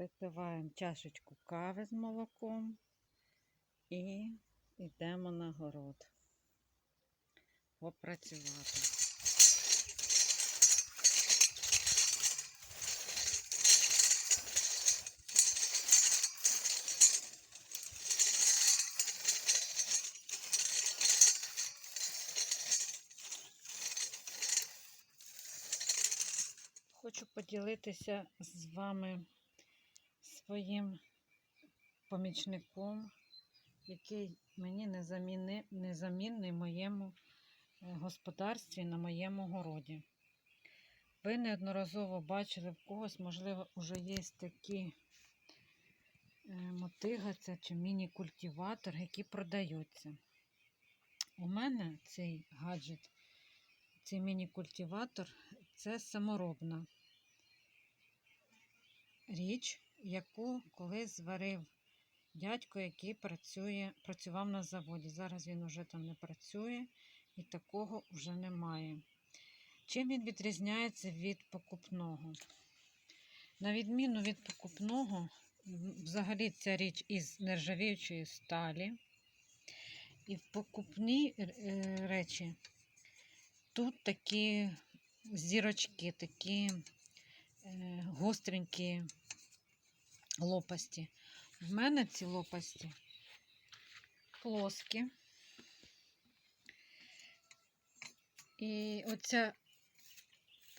Випиваємо чашечку кави з молоком і йдемо на город попрацювати. Хочу поділитися з вами своїм помічником, який мені незамінни- незамінний в моєму е, господарстві на моєму городі. Ви неодноразово бачили в когось, можливо, вже є такі е, мотига це чи міні-культиватор, які продаються. У мене цей гаджет, цей міні-культиватор це саморобна річ, яку колись зварив дядько, який працює, працював на заводі. Зараз він уже там не працює і такого вже немає. Чим він відрізняється від покупного? На відміну від покупного, взагалі ця річ із нержавіючої сталі. І в покупній е, е, речі тут такі зірочки, такі е, гостренькі лопасті. В мене ці лопасті плоскі. І оця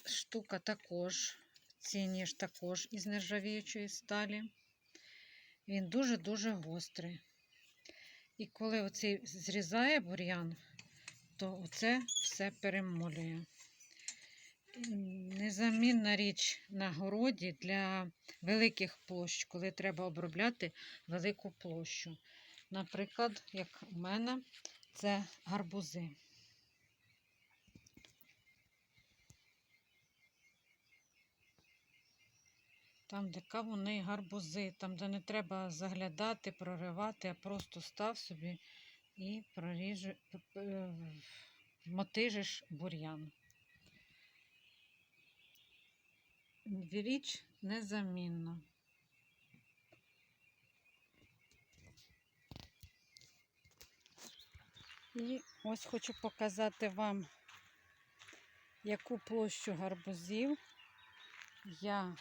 штука також, цей ніж також із нержавіючої сталі. Він дуже-дуже гострий. І коли оцей зрізає бур'ян, то оце все перемолює. Незамінна річ на городі для великих площ, коли треба обробляти велику площу. Наприклад, як у мене, це гарбузи. Там, де кавуни, гарбузи, там, де не треба заглядати, проривати, а просто став собі і проріжу, е, мотижиш бур'ян. Річ незамінна. І ось хочу показати вам, яку площу гарбузів я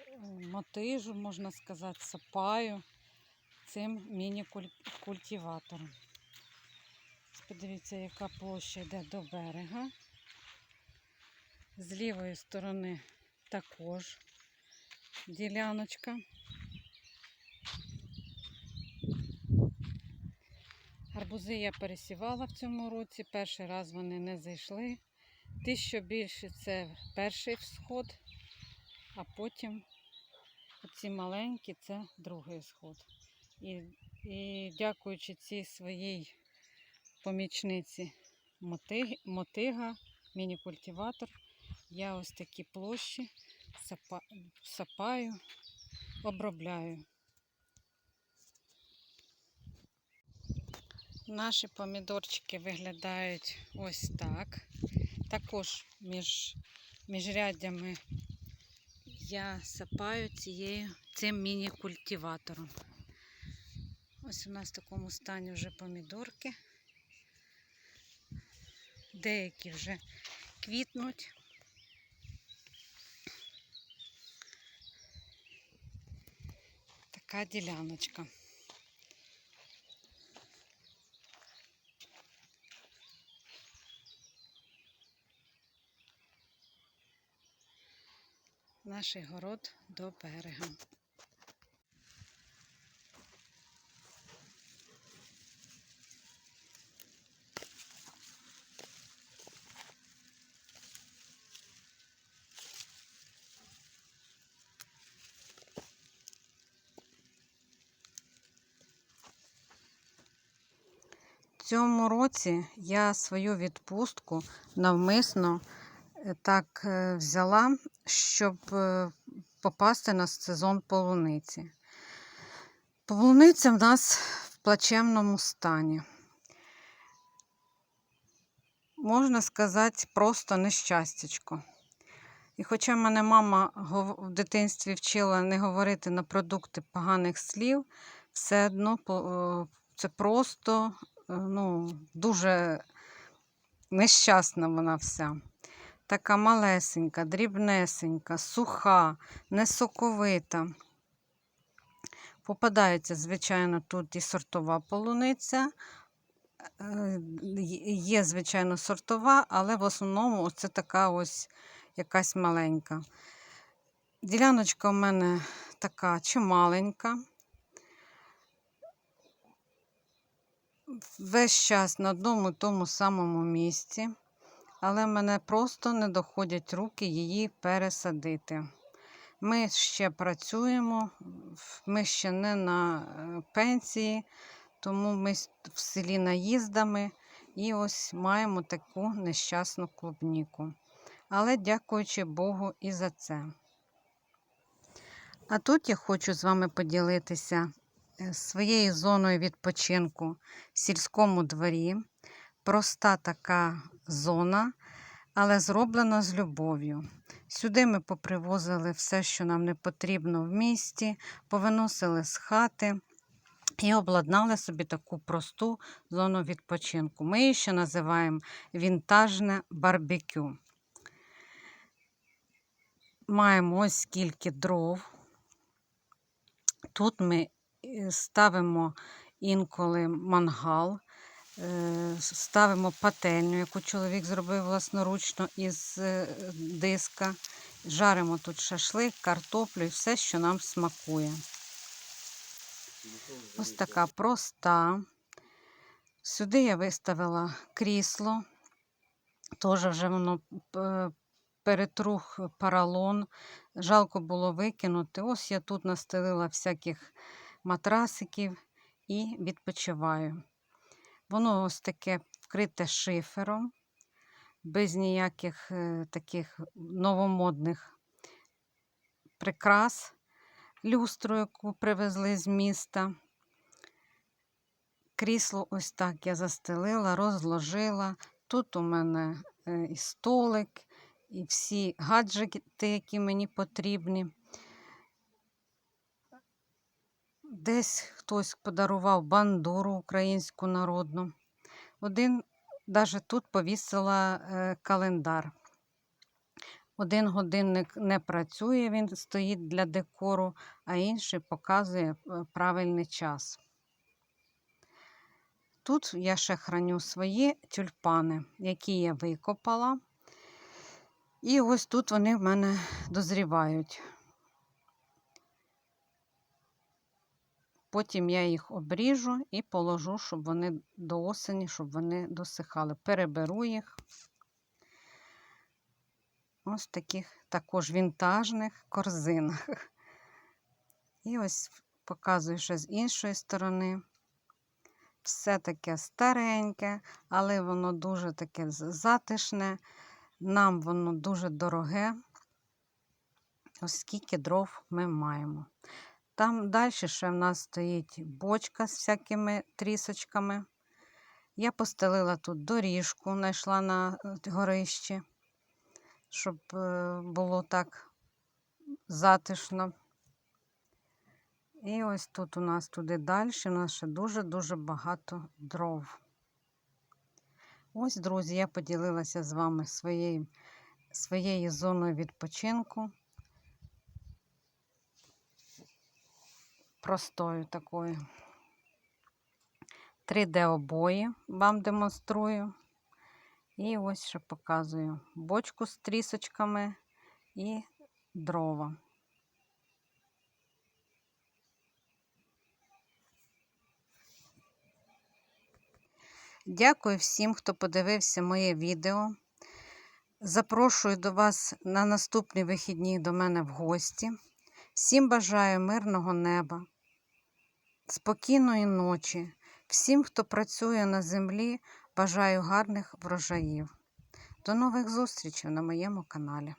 е, мотижу, можна сказати, сапаю цим міні-культиватором. Подивіться, яка площа йде до берега. З лівої сторони також діляночка. Гарбузи я пересівала в цьому році. Перший раз вони не зайшли. Ті, що більше, це перший всход, а потім ці маленькі це другий сход. І, і дякуючи цій своїй помічниці мотига, міні-культиватор, я ось такі площі сапаю, обробляю. Наші помідорчики виглядають ось так. Також між міжряддями я сапаю цією, цим міні-культиватором. Ось у нас в такому стані вже помідорки. Деякі вже квітнуть. Така діляночка. Наш город до берега. Цьому році я свою відпустку навмисно е, так е, взяла, щоб е, попасти на сезон полуниці. Полуниця в нас в плачевному стані. Можна сказати, просто нещастячко. І хоча мене мама в дитинстві вчила не говорити на продукти поганих слів, все одно це просто ну, дуже нещасна вона вся. Така малесенька, дрібнесенька, суха, несоковита. Попадається, звичайно, тут і сортова полуниця. Е, Є, звичайно, сортова, але в основному це така ось якась маленька. Діляночка у мене така чималенька. Весь час на одному тому самому місці, але мене просто не доходять руки її пересадити. Ми ще працюємо, ми ще не на е, пенсії, тому ми в селі наїздами і ось маємо таку нещасну клубніку. Але дякуючи Богу і за це. А тут я хочу з вами поділитися своєю зоною відпочинку в сільському дворі. Проста така зона, але зроблена з любов'ю. Сюди ми попривозили все, що нам не потрібно в місті, повиносили з хати і обладнали собі таку просту зону відпочинку. Ми її ще називаємо вінтажне барбекю. Маємо ось скільки дров. Тут ми е, ставимо інколи мангал, е, ставимо пательню, яку чоловік зробив власноручно із е, диска. Жаримо тут шашлик, картоплю і все, що нам смакує. Ось така проста. Сюди я виставила крісло. Теж вже воно перетрух паралон. Жалко було викинути. Ось я тут настелила всяких матрасиків і відпочиваю. Воно ось таке вкрите шифером, без ніяких е, таких новомодних прикрас. Люстру, яку привезли з міста. Крісло ось так я застелила, розложила. Тут у мене е, і столик, і всі гаджети, які мені потрібні. Десь хтось подарував бандуру українську народну. Один навіть тут повісила е, календар. Один годинник не працює, він стоїть для декору, а інший показує е, правильний час. Тут я ще храню свої тюльпани, які я викопала. І ось тут вони в мене дозрівають. Потім я їх обріжу і положу, щоб вони до осені, щоб вони досихали. Переберу їх. Ось таких також вінтажних корзинах. І ось показую ще з іншої сторони. Все таке стареньке, але воно дуже таке затишне. Нам воно дуже дороге, оскільки дров ми маємо. Там далі ще в нас стоїть бочка з всякими трісочками. Я постелила тут доріжку, знайшла на е, горищі, щоб е, було так затишно. І ось тут у нас туди далі, у нас ще дуже-дуже багато дров. Ось, друзі, я поділилася з вами своєю, своєю зоною відпочинку. Простою такою. 3D обої вам демонструю. І ось ще показую бочку з трісочками і дрова. Дякую всім, хто подивився моє відео. Запрошую до вас на наступні вихідні до мене в гості. Всім бажаю мирного неба, спокійної ночі. Всім, хто працює на землі, бажаю гарних врожаїв. До нових зустрічей на моєму каналі.